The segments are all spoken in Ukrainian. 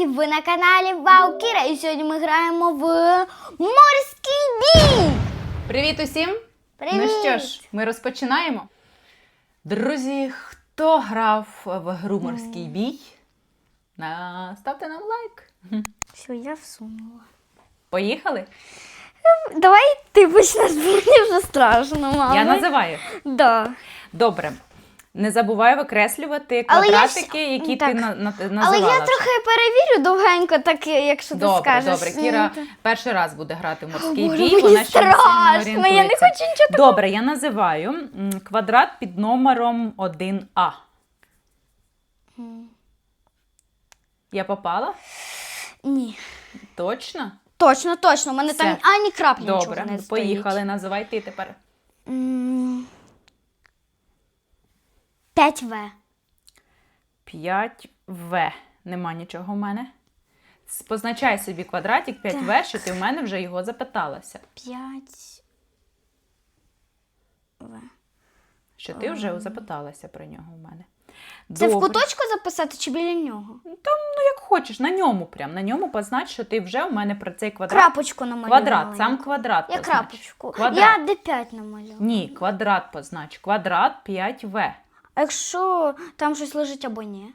друзі! Ви на каналі Вау Кіра і сьогодні ми граємо в морський бій! Привіт усім! Привіт! Ну що ж, ми розпочинаємо. Друзі, хто грав в гру морський бій? Ставте нам лайк. Все, я всунула. Поїхали? Давай ти почнеш, мені вже страшно, мама. Я називаю. Да. Добре. Не забувай викреслювати Але я квадратики, ж- які так. ти на, на, називала. Але я трохи перевірю довгенько, так якщо ти Добре, скажеш. добре. Кіра перший раз буде грати в морський Боже, бій. мені Вона ще не страшно, я не орієнтується. хочу нічого. Добре, я називаю м, квадрат під номером 1А. Я попала? Ні. Точно? Точно, точно. У мене Все. там ані краплі Добре, нічого не стоїть. поїхали. Називай ти тепер. М, 5В. 5В. Нема нічого в мене. Позначай собі квадратик 5В, що ти в мене вже його запиталася. 5 В. Що ти вже запиталася про нього в мене. Це в куточку записати чи біля нього? Там, ну як хочеш, на ньому прям. На ньому познач, що ти вже у мене про цей квадрат. Крапочку намалювала. Квадрат, сам квадрат. Я познач. крапочку. Квадрат. Я Д5 намалювала. Ні, квадрат познач. Квадрат 5В. А якщо там щось лежить або ні?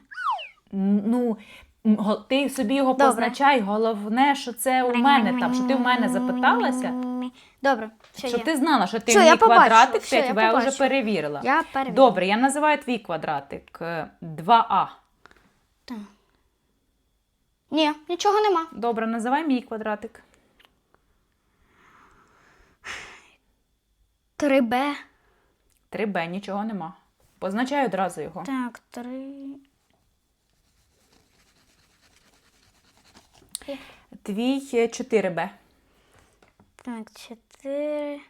Ну, го- ти собі його Добре. позначай. Головне, що це у мене там, що ти в мене запиталася, Добре, все щоб є. ти знала, що ти Все, мій я побачила, квадратик все, я 5В вже перевірила. Я перевірю. Добре, я називаю твій квадратик е, 2А. Ні, нічого нема. Добре, називай мій квадратик. 3Б. 3Б, нічого нема. Позначай одразу його. Так, 3. Твій е, 4Б. Так, 4.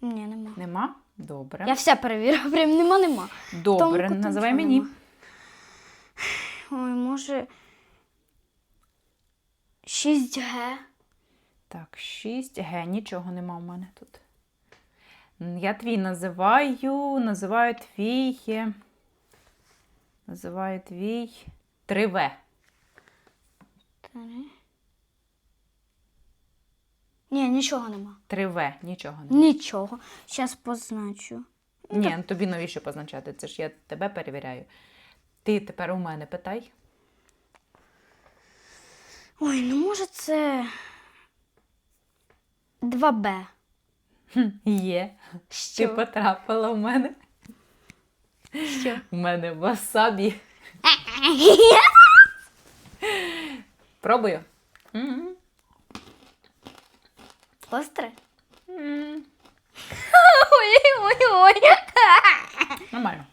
Ні, нема. Нема? Добре. Я все перевірила, прям нема, нема. Добре, Тому називай мені. нема. Ой, може. 6Г. Так, 6Г, нічого нема у мене тут. Я твій називаю, називаю твій. Називаю твій 3В. Три. Ні, нічого нема. 3В, нічого нема. Нічого. Зараз позначу. Ні, ну тобі навіщо позначати? Це ж я тебе перевіряю. Ти тепер у мене питай. Ой, ну може це 2Б. Є. Ти Що? потрапила в мене. Що? У мене васабі. Пробую. Остре? Ой-ой-ой. Нормально.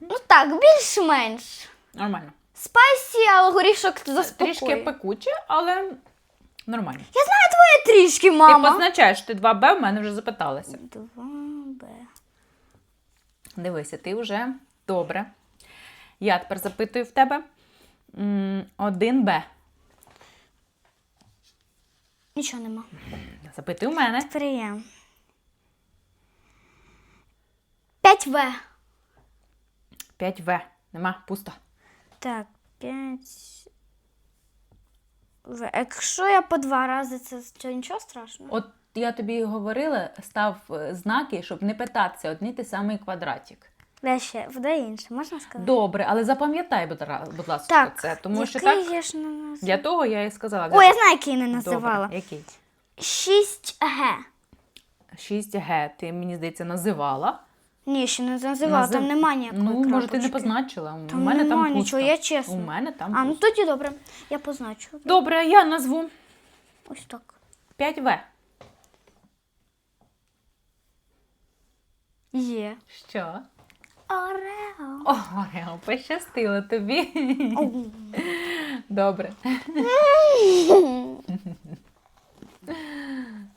Ну так, більш-менш. Нормально. Спайсі, але горішок заспокоює. Трішки пекуче, але нормально. Я знаю твоє трішки, мама. Ти позначаєш, ти 2Б в мене вже запиталася. 2Б. Дивися, ти вже добре. Я тепер запитую в тебе. М, 1Б. Нічого нема. Запитуй у мене. Тепер я. 5В. 5В. Нема, пусто. Так, 5. Якщо я по два рази, це що, нічого страшного? От я тобі говорила, став е, знаки, щоб не питатися одні той самий квадратик. Де ще? Де інше, можна сказати? Добре, але запам'ятай, будь ласка, Так, це. Тому що так, я ж не називала? для того я і сказала. О, я знаю, який не називала. Добре, який? 6Г. 6Г ти, мені здається, називала. Ні, ще не називала, Назив- там нема ніякої Ну, може, ти не крапочки. позначила. У Там мене нема там пусто. нічого, я чесно. У мене там А, ну пусто. тоді добре. Я позначу. Добре, я назву Ось так. 5В. Є. Що? Орео. О, Орео, пощастило тобі. Добре.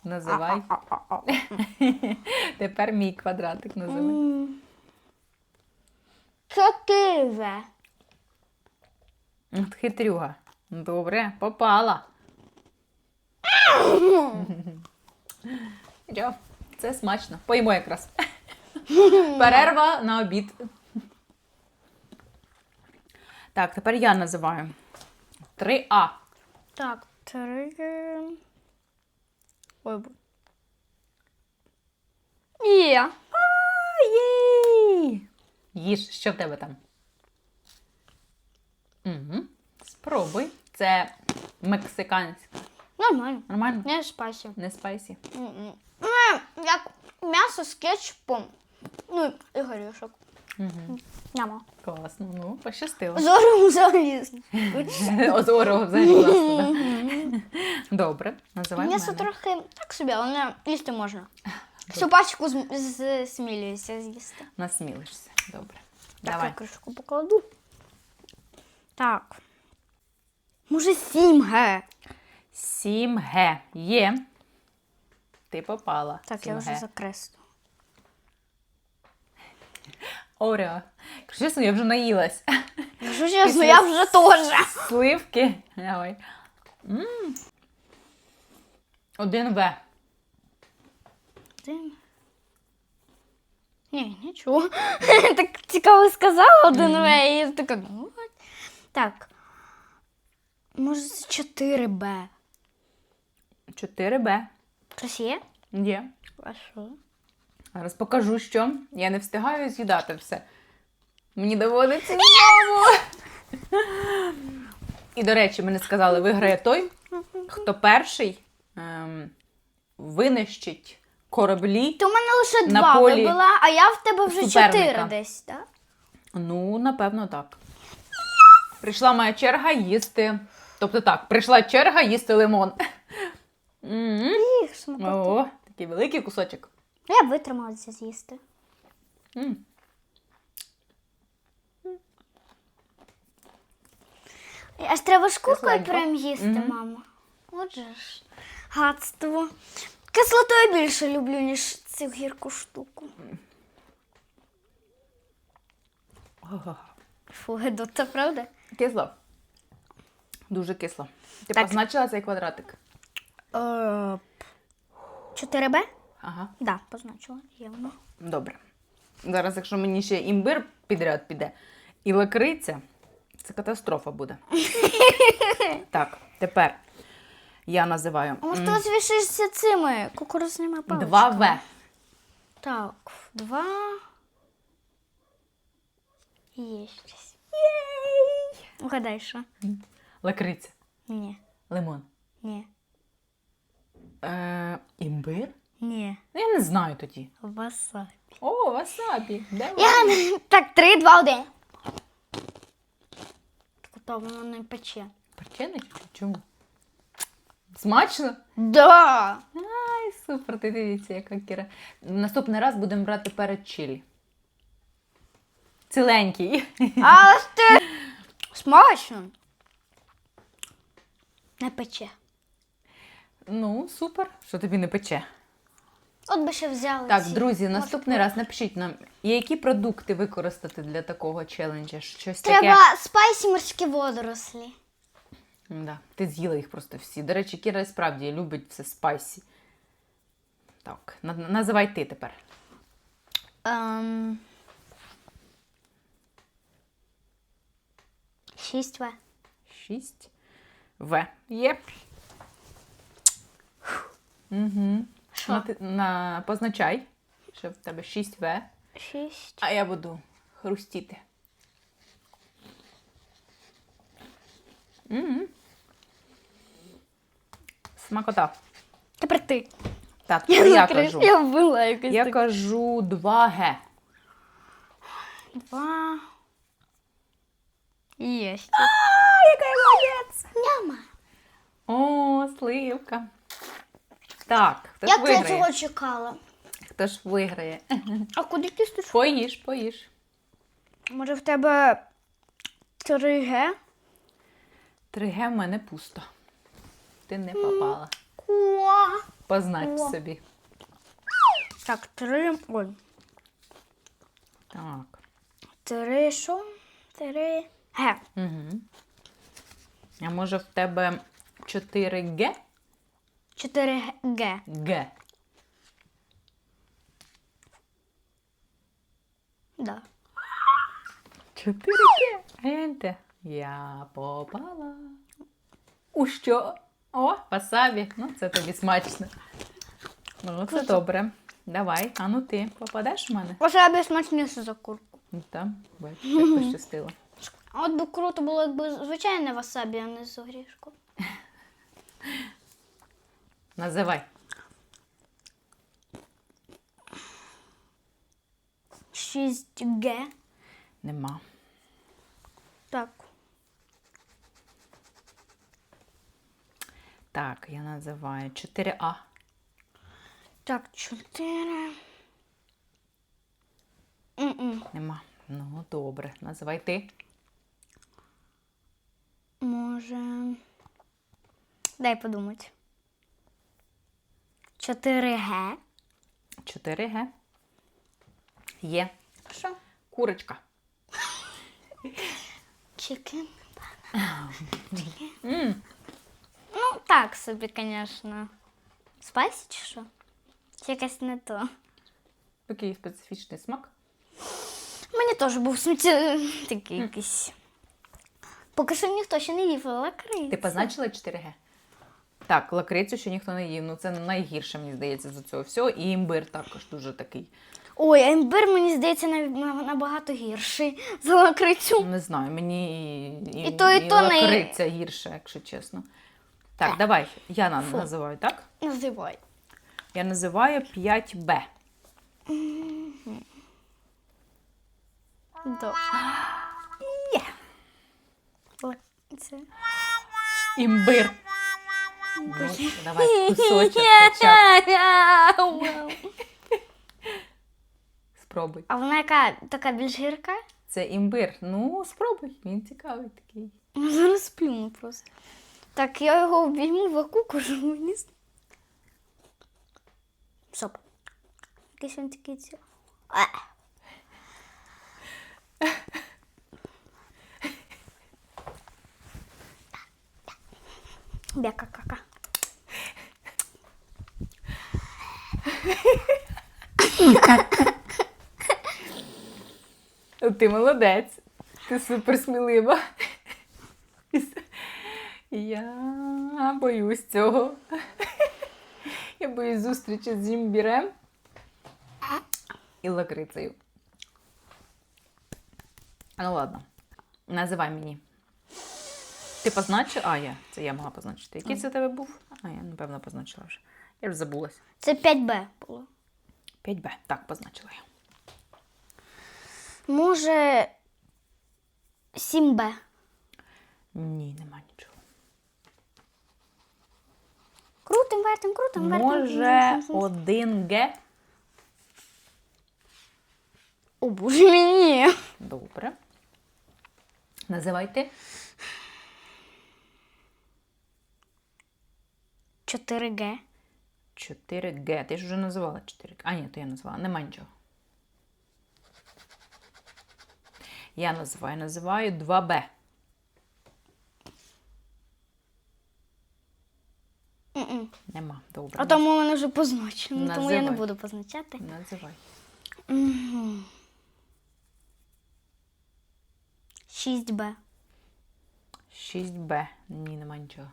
Називай. Тепер мій квадратик називай. Чотири. От Хитрюга. Добре, попала. Це смачно. Поїмо якраз. Перерва на обід. Так, тепер я називаю. 3А. Так, три. Ой. Є. Єй! Їж, що в тебе там? Угу. Спробуй. Це мексиканська. Нормально. Нормально? Не спасі. Не спайсі. М-м. Ну, Як м'ясо з кетчупом. Ну, і горішок. Угу. Няма. Класно. Ну, пощастило. Зором заліз. Озоро взагалі класно. да? Добре, називай М'ясо мене. трохи так собі, але їсти можна. Всю пачку з, з, смілююся з'їсти. Насмілишся. Добре. Так, Давай. я кришку покладу. Так. Може, сім ге. 7Г. Є. Ти попала. Так, я 7Г. вже закреслю. Орео. Чесно, я вже наїлась. Якщо чесно, я вже теж. Сливки. Давай. М. Один В. Один. Ні, нічого. так цікаво сказала один В, і я така, ну. от. Так. Може, це 4 Б. 4 Б. Щось є? Є. А що? Зараз покажу, що. Я не встигаю з'їдати все. Мені доводиться знову. І, до речі, мені сказали, виграє той, хто перший ем, винищить кораблі. Ти у мене лише На два полі вибила, а я в тебе вже суперника. чотири десь, так? Ну, напевно, так. Прийшла моя черга їсти. Тобто так, прийшла черга їсти лимон. Їх. О, такий великий кусочок. Я б витримала це з'їсти. М. Аж треба шкуркою Кисленько. прям їсти, Мгм. мама. Отже ж, гадство. Кислоту я більше люблю, ніж цю гірку штуку. Фу, гидота, правда? Кисло. Дуже кисло. Ти Так. позначила цей квадратик? 4Б? Ага, Да, позначила. Є воно. добре. Зараз, якщо мені ще імбир підряд піде і лакриця, це катастрофа буде. так, тепер я називаю А може ти звішишся цими кукурузними паличками? 2В. Так, два. Є щось. Єй! Угадай, що? Лакриця. Ні, Лимон. ні, Е, імбир? Ні. Ну, Я не знаю тоді. Васабі. О, васабі. Давай. Я не... Так, три, два, один. То воно не пече. Печений? Чому? Смачно? Да. Ай, супер, ти дивіться, яка кіра. Наступний раз будемо брати перед чилі. Ціленький. Але ж ти смачно. Не пече. Ну, супер, що тобі не пече. От би ще взяли. Так, ці. друзі, наступний раз напишіть нам, які продукти використати для такого челенджа. Щось Треба таке. спайсі морські водорослі. Да, ти з'їла їх просто всі. До речі, Кіра справді любить все спайсі. Так, на- називай ти тепер. Ем... Шість В. 6 В. Є. Угу. Що? На, на, позначай, що в тебе 6 В. Шість. А я буду хрустіти. М. Смакота. Тепер ти. Так, тепер я кажу. Я вбила якось Я так. кажу 2Г. Два. Є ще. Яка я молодець! Няма. О, сливка. Так, хто ж Як ти виграє? цього чекала? Хто ж виграє? А куди кісточку? Поїж, поїж. Може в тебе 3Г? 3Г в мене пусто. Ти не попала. Куа. Познач собі. Так, три. Ой. Так. Три що? Три. Г. Угу. А може в тебе 4Г? 4 Г. Г. Да. 4Г. Гляньте. Я попала. У що? О, васабі. Ну, це тобі смачно. Ну, це добре. Давай, а ну ти попадеш в мене? Васабі смачніше за курку. Ну, там, бачиш, як пощастило. От би круто було, якби звичайне васабі, а не з горішком. Називай. 6Г. Нема. Так. Так, я називаю 4А. Так, 4. М-м. Нема. Ну, добре. Називай ти. Може. Дай подумати. 4Г. 4Г. Є. Що? Курочка. Чикен. м Ну, так собі, звісно. Спайсі чи що? Чи якась не то. Такий специфічний смак. Мені теж був сміття такий якийсь. Поки що ніхто ще не їв лакрицю. Ти позначила 4Г? Так, лакрицю ще ніхто не їв. Ну це найгірше, мені здається, з цього всього. І імбир також дуже такий. Ой, а імбир, мені здається, набагато гірший за лакрицю. Не знаю, мені і, І то, і то не- лакриця гірше, якщо чесно. Так, давай, я на- називаю, так? Називай. Я називаю 5Б. Добре. Є. Це. Імбир. Ну, давай кусочок хоча б. Спробуй. А вона яка така більш гірка? Це імбир. Ну, спробуй. Він цікавий такий. Я зараз сплюну просто. Так, я його обійму викукожу мені. с- Стоп. Якийсь він такий ці. А. Бяка-кака. Ти молодець. Ти супер смілива. Я боюсь цього. Я боюсь зустрічі з імбірем і лакрицею. Ну ладно, називай мені. Ти позначив? А, я. Це я могла позначити. Який це у тебе був? А, я, напевно, позначила вже. Я вже забулась. Це 5Б було. 5Б. Так, позначила я. Може 7Б. Ні, нема нічого. Крутим, вертим, крутим, вертим. Може, 1Г? О, боже мені. Добре. Називайте. 4Г. 4Г. Ти ж вже називала 4Г. А, ні, то я назвала. Нема нічого. Я називаю, називаю 2Б. М-м. Нема. Добре. А там у мене вже позначено, тому я не Називай. буду позначати. Називай. Мгм. 6Б. 6Б. Ні, нема нічого.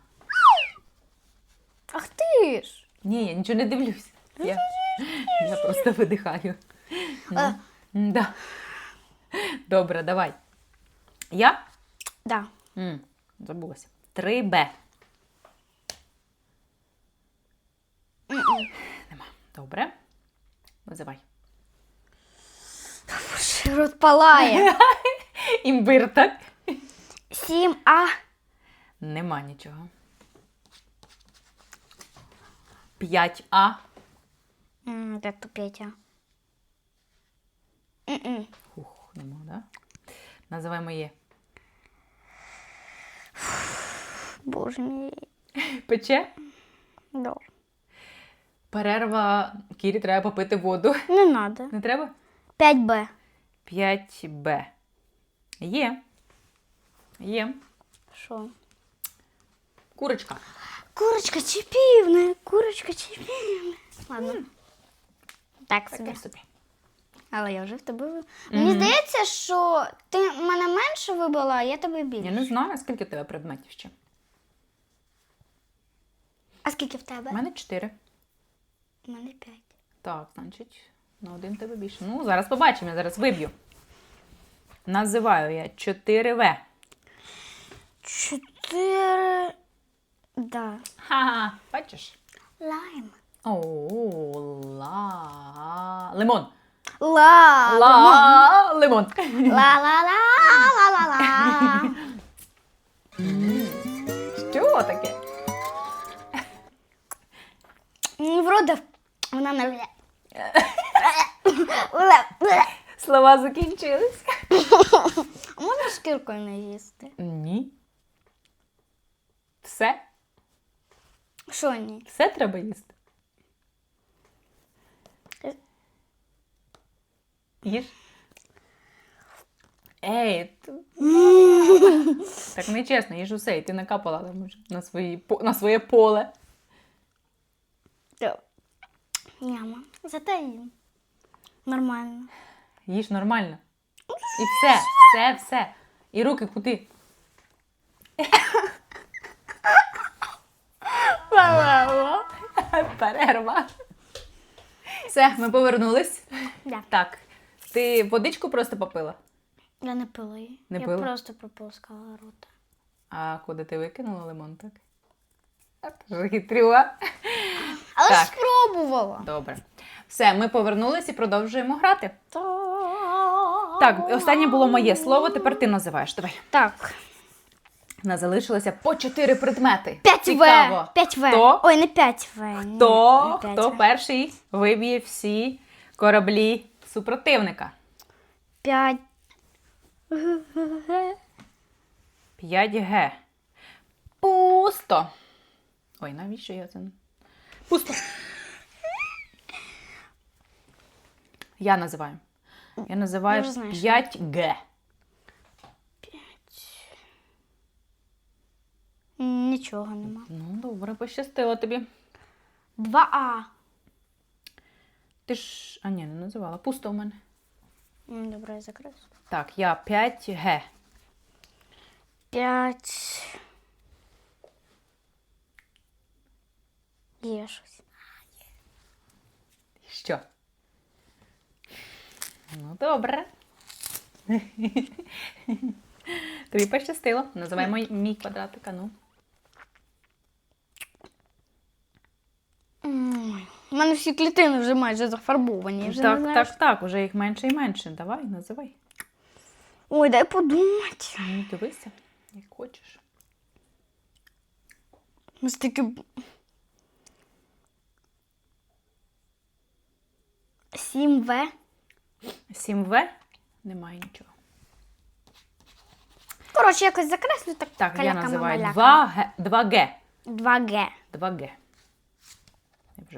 Ах ти ж! Ні, я нічого не дивлюся. Я, я просто видихаю. А. Ну, да. Добре, давай. Я? Да. М, забулася. 3Б. Нема. Добре. Називай. Боже, Рот палає. Імбир, так? 7А. Нема нічого. 5А. М, то 5А? М-м. Ух, нема, да? Називай моє. Боже мій. Пече. Да. Перерва. Кірі треба попити воду. Не надо. Не треба? 5Б. 5Б. Є. Є. Що? Курочка. Курочка чи півне, курочка чи півне. Ладно. Так собі. Таке собі. Але я вже в тебе. ви- Мені здається, що ти мене менше вибила, а я тебе Я більше. не знаю, скільки в тебе предметів ще. А скільки в тебе? У мене чотири. У мене п'ять. Так, значить, на один тебе більше. Ну, зараз побачимо, я зараз виб'ю. Називаю я 4В. Чотири. Да. Ха-ха, бачиш? Лайм. О, ла. Лимон. Ла. Ла. Лимон. Ла-ла-ла-ла-ла-ла. Що таке? М, Вроде вона не. Слова закінчились. Можна шкіркою не їсти? Ні. Все? Що ні? Все треба їсти. Їж. Ей, так нечесно, їж усе, і ти накапала там уже на, свої, на своє поле. Няма. Зате їм. Нормально. Їж нормально. І все, все, все. І руки куди? Перерва. Все, ми повернулись. Да. Так. Ти водичку просто попила? Я не пила її. Не я пила? просто прополоскала рота. А куди ти викинула лимон, так? А ти ж хитрюга. Але Так. спробувала. Добре. Все, ми повернулись і продовжуємо грати. Так, останнє було моє слово, тепер ти називаєш. Давай. Так. У нас залишилося по чотири предмети. 5В. Цікаво. 5В. Хто? Ой, не 5В. ні, Хто, не хто 5В. перший виб'є всі кораблі супротивника? 5. 5Г. Пусто. Ой, навіщо я це? Пусто. Я називаю. Я називаю Я вже знаю, що. 5Г. Нічого нема. Ну, добре, пощастило тобі. 2А. Ти ж. А ні, не називала. Пусто у мене. Добре, я закрив. Так, я 5Г. 5. Є щось. Що? Ну, добре. Тобі пощастило. Називай мій, мій квадратик, а ну. У мене всі клітини вже майже зафарбовані. Вже так, не так, так, уже їх менше і менше. Давай, називай. Ой, дай подумати. Ну, дивися, як хочеш. Стільки. б- Сім В. 7В немає нічого. Коротше, якось закреслю так. Так, я називаю маляками. 2Г. 2Г. 2Г.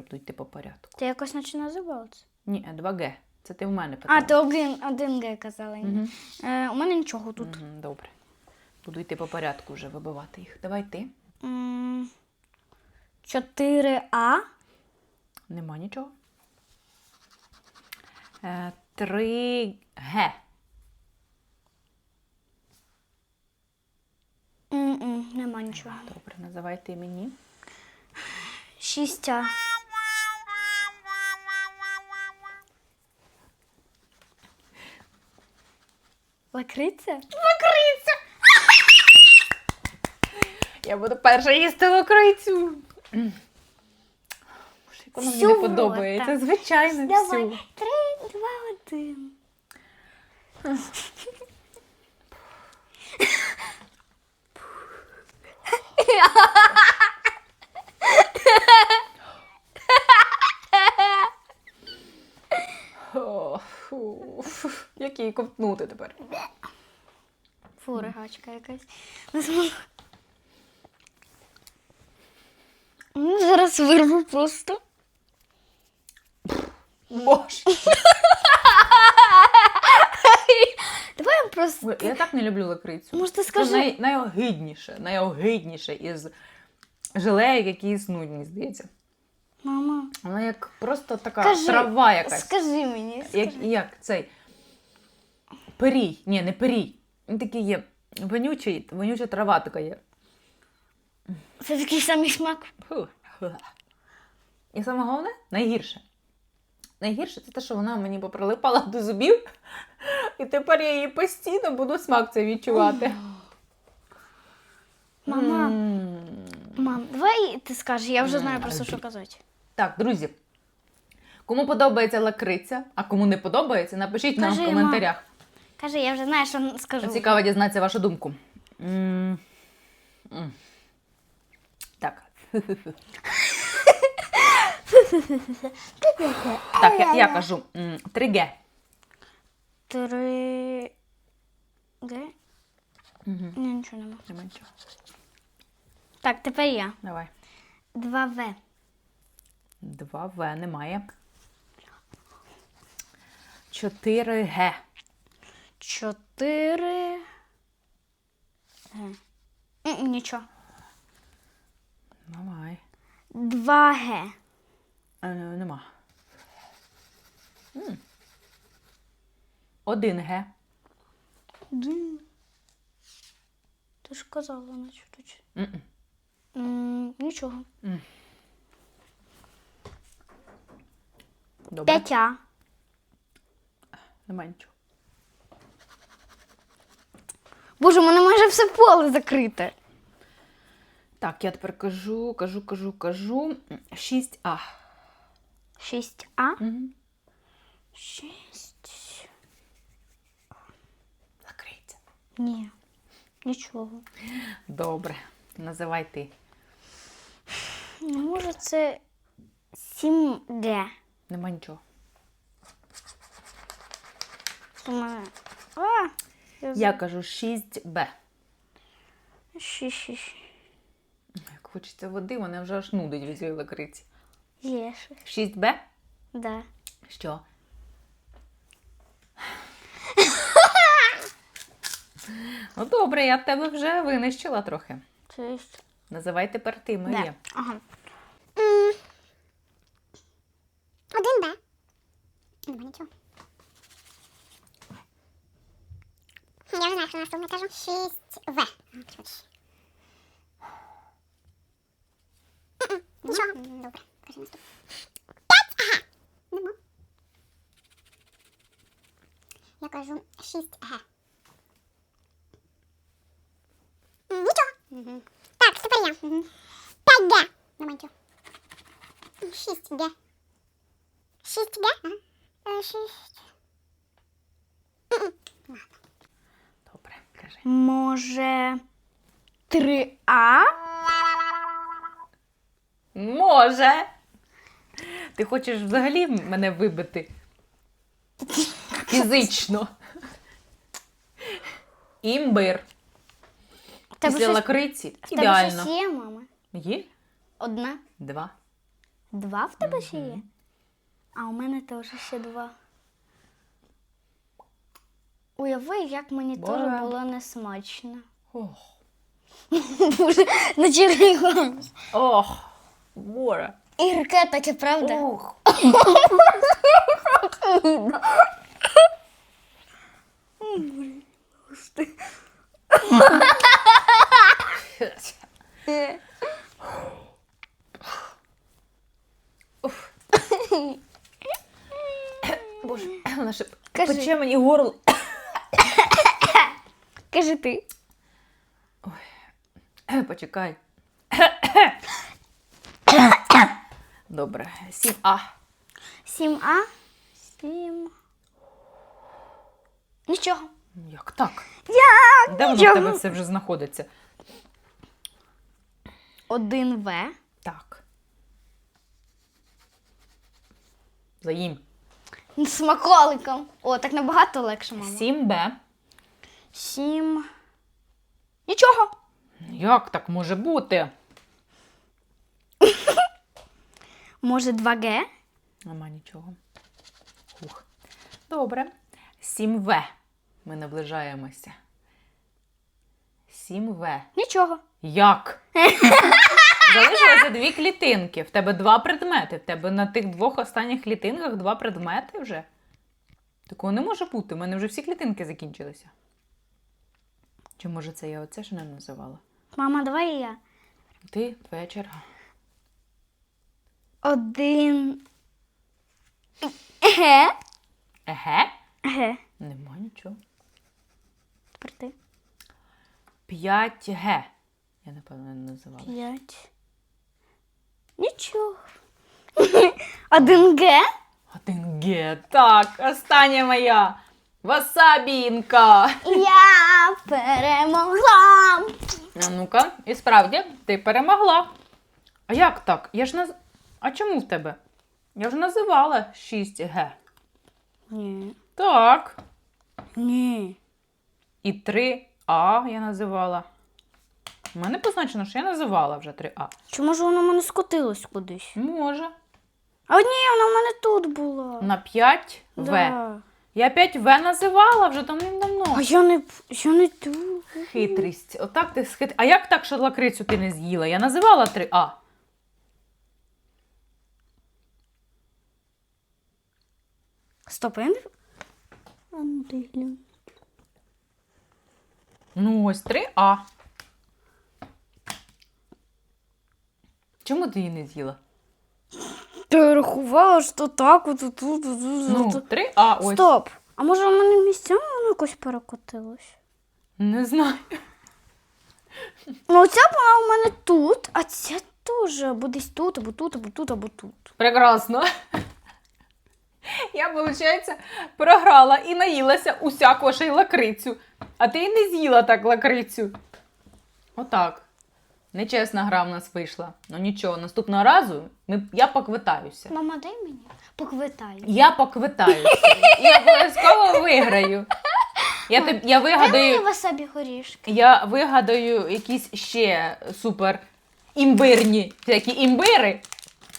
2G. Вже йти по порядку. Ти якось наче називав це? Ні, 2G. Це ти в мене питала. А, ти один, один Г казала. Мгм. Е, у мене нічого тут. Мгм, добре. Буду йти по порядку вже вибивати їх. Давай ти. М, 4А. Нема нічого. Е, 3Г. М-м, Нема нічого. Добре, називай ти мені. 6А. Лакриця? Лакриця! Я буду перша їсти лакрицю. Боже, мені не подобається. Звичайно, Давай. всю. Три, два, один. О, фу. Як її ковтнути тепер? Фу, ригачка якась. Ну, Зараз вирву просто. Боже. Давай я просто. Ой, Я так не люблю лакрицю. Може, ти Це най, найогидніше, найогидніше із желеїк, які існують, мені здається. Мама, Вона як просто така Кажи, трава якась. скажи мені. Як, Скажи. як цей перій. Ні, не перій. Він такий є. Вонючий, вонюча трава така є. Це такий самий смак. Фу. І саме головне, найгірше. Найгірше це те, що вона мені поприлипала до зубів, і тепер я її постійно буду смак це відчувати. Мама. Мам, давай ти скажеш, я вже знаю просто, що казати. Так, друзі. Кому подобається лакриця, а кому не подобається, напишіть нам Кажи, в ма. коментарях. Кажи, я вже знаю, що скажу. Цікаво дізнатися вашу думку. М. М. Так. Так, я, я кажу 3Г. Три. Г? Угу. Ні, нічого нема. Нема нічого. Так, тепер я. Давай. Два В. 2В немає. 4Г. Чотири. Г. Нічого. Давай. Два Г. Е, нема. М. 1Г. Ди. Ти ж казала, наче тут. М-м. М, Нічого. Добре. П'ять А. Нема нічого. Боже, у мене майже все поле закрите. Так, я тепер кажу, кажу, кажу, кажу. 6А. Шість А. Угу. Шість. Закрийте. Ні. Нічого. Добре. Називай ти. Ну, може, це 7Г. Нема нічого. А, я, Я кажу 6Б. Шість, шість. Як хочеться води, мене вже аж нудить від цієї лакриці. Є ще. 6Б? Да. Що? ну добре, я в тебе вже винищила трохи. Це. Називай тепер ти моє. Да. Ага. шлях на автометражу 6В. Добре, кажи 5, ага. Я кажу 6 г. Нічого. Угу. Так, тепер я. 5 г. Нема нічого. 6 г. 6 г? Ага. Е, 6 Може. 3А? Може. Ти хочеш взагалі мене вибити? Фізично. Імбир. Тебе Після щось- лакриці. в тебе Ідеально. щось є, мама? Є? Одна. Два. Два в тебе ще є? А у мене теж ще два. Уяви, як мені Боже. теж було несмачно. Ох. Боже, на червоно. Ох. Боже. Гірке таке, правда? Ох. Боже, вона ще пече мені горло. Кажи ти. Почекай. Добре. 7А. 7А. 7. Нічого. Як так? Як? Де воно в тебе все вже знаходиться? 1В. Так. Заїм. Смаколиком. О, так набагато легше, мама. 7Б. 7. Нічого. Як так може бути? Може 2Г? Нема нічого. Ух. Добре. 7В. Ми наближаємося. 7В. Нічого. Як? залишилося дві клітинки. В тебе два предмети. В тебе на тих двох останніх клітинках два предмети вже. Такого не може бути. У мене вже всі клітинки закінчилися. Чи може це я оце ще не називала? Мама, давай я. Ти, твоя черга. Один. Еге. Еге? Еге. Нема нічого. Тепер ти. 5Г. Я напевно не називала. П'ять. Нічого. Один Г. Один Г. Так, остання моя. Васабінка. Я перемогла. А ну-ка, і справді, ти перемогла. А як так? Я ж наз... А чому в тебе? Я вже називала 6Г. Ні. Так. Ні. І 3А я називала. У мене позначено, що я називала вже 3А. Чи може воно в мене скотилось кудись? Може. А ні, вона в мене тут була. На 5В. Да. Я 5В називала вже давним-давно. А я не, я не тут. Хитрість. Отак ти схит... А як так, що лакрицю ти не з'їла? Я називала 3А. Стоп, я не... А ну ти глянь. Ну, ось 3А. Чому ти її не з'їла? Ти рахувала, що так, от тут, тут, тут, Ну, тут. 3А ось. Стоп. А може в мене місцями воно якось перекотилось? Не знаю. Ну, оця була у мене тут, а ця теж або десь тут, або тут, або тут, або тут. Прекрасно. Я, виходить, програла і наїлася усякого ще й лакрицю. А ти і не з'їла так лакрицю. Отак. Нечесна гра в нас вийшла. Ну нічого, наступного разу ми... я поквитаюся. Мама, дай мені. Поквитаю. Я поквитаюся. І обов'язково виграю. Я, теб... я Дай мені вигадаю. васабі горішки. Я вигадаю якісь ще супер імбирні всякі імбири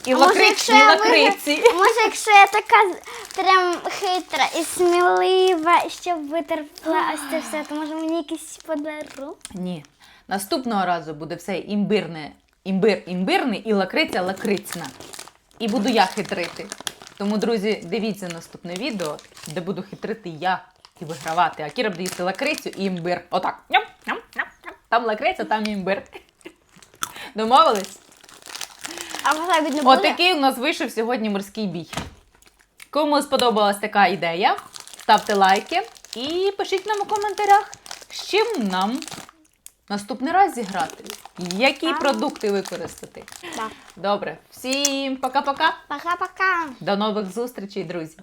і А може, якщо я лакриці. Може, якщо я така з- прям хитра і смілива, щоб витерпла ось це все, то може мені якийсь подарунок? Ні. Наступного разу буде все імбирне, імбир імбирний і лакриця лакрицьна. І буду я хитрити. Тому, друзі, дивіться наступне відео, де буду хитрити я і вигравати. А Кіра буде їсти лакрицю і імбир. Отак. Ням, ням, ням, ням. Там лакриця, там імбир. Домовились? А не буде? Отакий у нас вийшов сьогодні морський бій. Кому сподобалась така ідея, ставте лайки і пишіть нам у коментарях, з чим нам наступний раз зіграти. Які продукти використати. Да. Добре, всім пока-пока. Пока-пока. До нових зустрічей, друзі.